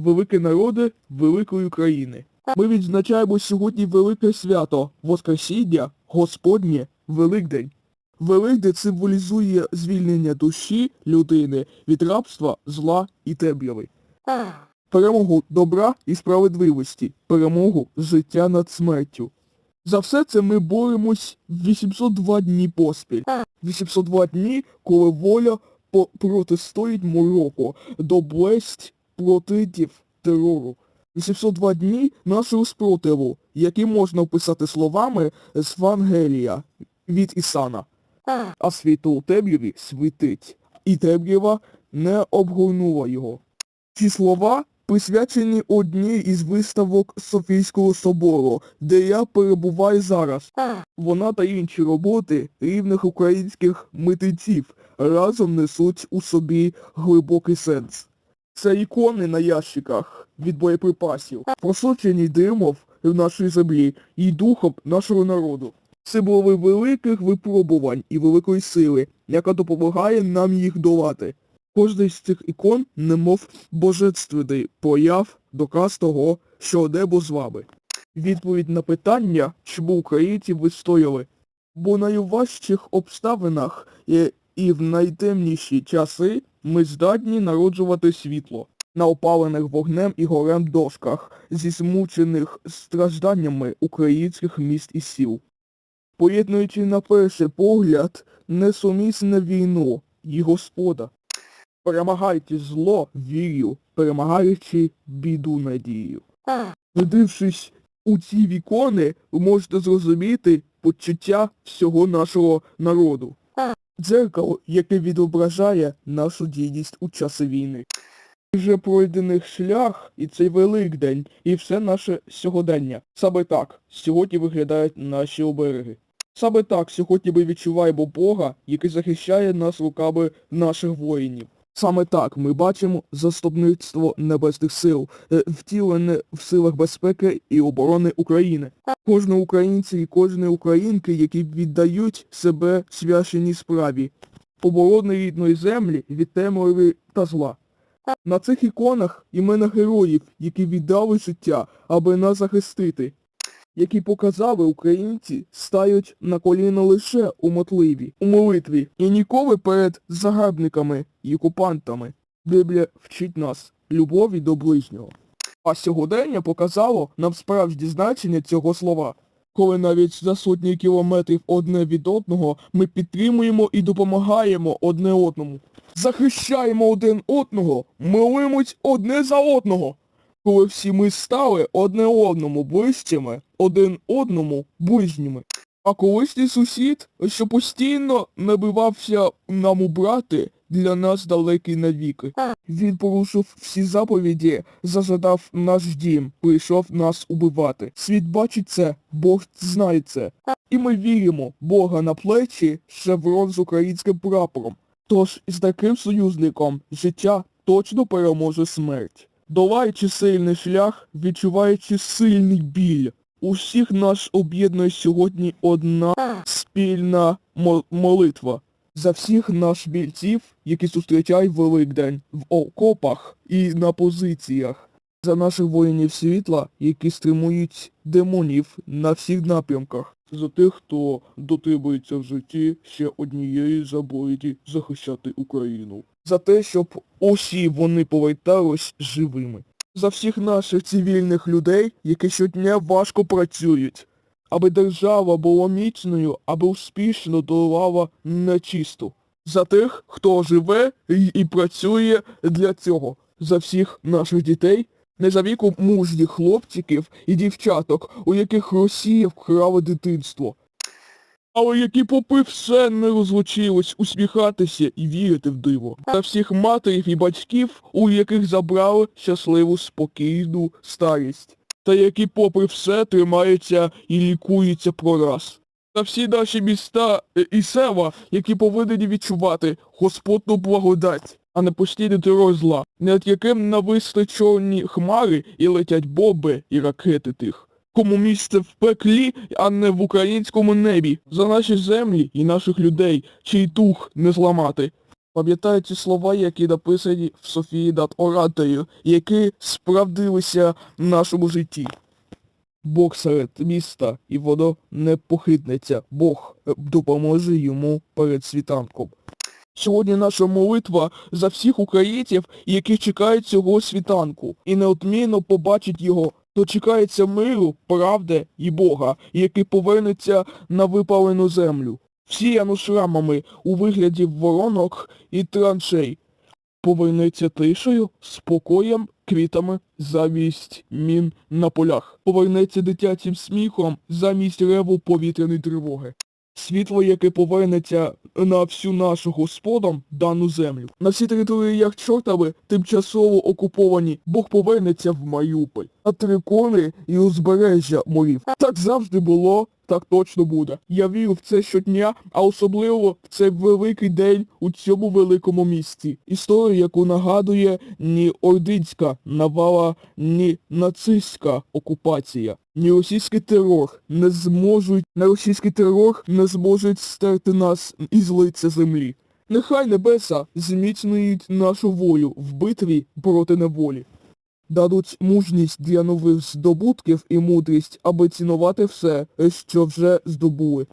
великі народи великої країни. Ми відзначаємо сьогодні велике свято Воскресіння, Господнє, Великдень. Великдень символізує звільнення душі людини від рабства, зла і темряви. Перемогу добра і справедливості, перемогу життя над смертю. За все це ми боремось 802 дні поспіль. 802 дні, коли воля протистоїть мороку, доблесть протидів терору. 802 дні нашого спротиву, які можна описати словами з Вангелія від Ісана. А світло у темряві світить, і темрява не обгорнула його. Ці слова присвячені одній із виставок Софійського собору, де я перебуваю зараз. Вона та інші роботи рівних українських митців разом несуть у собі глибокий сенс. Це ікони на ящиках від боєприпасів, просочені димов в нашій землі і духом нашого народу. Символи великих випробувань і великої сили, яка допомагає нам їх долати. Кожна з цих ікон немов божественний прояв доказ того, що небо з вами. Відповідь на питання, чому українці вистояли. Бо на найважчих обставинах і, в найтемніші часи ми здатні народжувати світло на опалених вогнем і горем дошках, зі змучених стражданнями українських міст і сіл. Поєднуючи на перший погляд несумісне війну і господа. Перемагайте зло вірю, перемагаючи біду надію. Вдившись у ці вікони, ви можете зрозуміти почуття всього нашого народу. Дзеркало, яке відображає нашу дійність у часи війни. Вже пройдений шлях і цей Великдень, і все наше сьогодення. Саме так сьогодні виглядають наші обереги. Саме так сьогодні ми відчуваємо Бога, який захищає нас руками наших воїнів. Саме так ми бачимо заступництво небесних сил, е, втілене в силах безпеки і оборони України. Кожного українця і кожної українки, які віддають себе священній справі, оборони рідної землі від темряви та зла. На цих іконах імена героїв, які віддали життя, аби нас захистити, які показали українці, стають на коліна лише у мотливі, у молитві і ніколи перед загарбниками і окупантами. Біблія вчить нас любові до ближнього. А сьогодення показало нам справжнє значення цього слова. Коли навіть за сотні кілометрів одне від одного ми підтримуємо і допомагаємо одне одному. Захищаємо один одного, молимось одне за одного. Коли всі ми стали одне одному ближчими, один одному ближніми. А колишній сусід, що постійно набивався нам убрати, для нас далекий навіки. Він порушив всі заповіді, зажадав наш дім, прийшов нас убивати. Світ бачить це, Бог знає це. І ми віримо Бога на плечі шеврон з українським прапором. Тож з таким союзником життя точно переможе смерть. Долаючи сильний шлях, відчуваючи сильний біль. Усіх нас об'єднує сьогодні одна спільна молитва. За всіх наш бійців, які зустрічають Великдень в окопах і на позиціях. За наших воїнів світла, які стримують демонів на всіх напрямках. За тих, хто дотримується в житті ще однієї заповіді захищати Україну. За те, щоб усі вони повертались живими. За всіх наших цивільних людей, які щодня важко працюють. Аби держава була міцною, аби успішно долала нечисту. За тих, хто живе і, працює для цього. За всіх наших дітей, не за віку мужніх хлопчиків і дівчаток, у яких Росія вкрала дитинство. Але які попри все не розлучились усміхатися і вірити в диво. За всіх матерів і батьків, у яких забрали щасливу спокійну старість. Та які попри все тримаються і лікуються про нас. Та всі наші міста е, і села, які повинні відчувати Господну благодать, а не постійний терор зла, над яким нависли чорні хмари і летять бомби і ракети тих. Кому місце в пеклі, а не в українському небі, за наші землі і наших людей, чий дух не зламати. Пам'ятаю ці слова, які написані в Софії над Оратою, які справдилися в нашому житті. Бог серед міста, і воно не похитнеться. Бог е, допоможе йому перед світанком. Сьогодні наша молитва за всіх українців, які чекають цього світанку, і неодмінно побачать його, дочекається миру, правди і Бога, який повернеться на випалену землю, всіяну шрамами у вигляді воронок і траншей, повернеться тишею, спокоєм, квітами замість мін на полях, повернеться дитячим сміхом замість реву повітряної тривоги. Світло, яке повернеться на всю нашу господом дану землю. На всі території як чортави тимчасово окуповані, Бог повернеться в Маріуполь. На трикони і узбережжя морів. Так завжди було, так точно буде. Я вірю в це щодня, а особливо в цей великий день у цьому великому місті. Історію, яку нагадує ні ординська навала, ні нацистська окупація. Ні російський терор не зможуть, на російський терор не зможуть стерти нас із лиця землі. Нехай небеса зміцнюють нашу волю в битві проти неволі. Дадуть мужність для нових здобутків і мудрість, аби цінувати все, що вже здобули.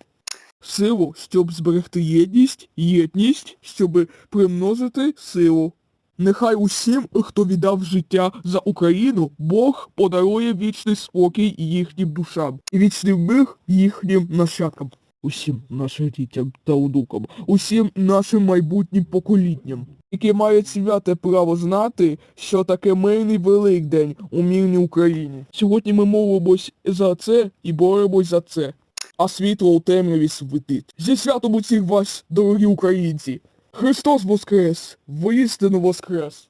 Силу, щоб зберегти єдність, єдність, щоб примножити силу. Нехай усім, хто віддав життя за Україну, Бог подарує вічний спокій їхнім душам і вічний мир їхнім нащадкам. Усім нашим дітям та онукам, усім нашим майбутнім поколінням, які мають святе право знати, що таке мирний Великдень у мирній Україні. Сьогодні ми молимось за це і боремось за це. А світло у темряві світить. Зі святом усіх вас, дорогі українці! Христос Воскрес! Воістину Воскрес!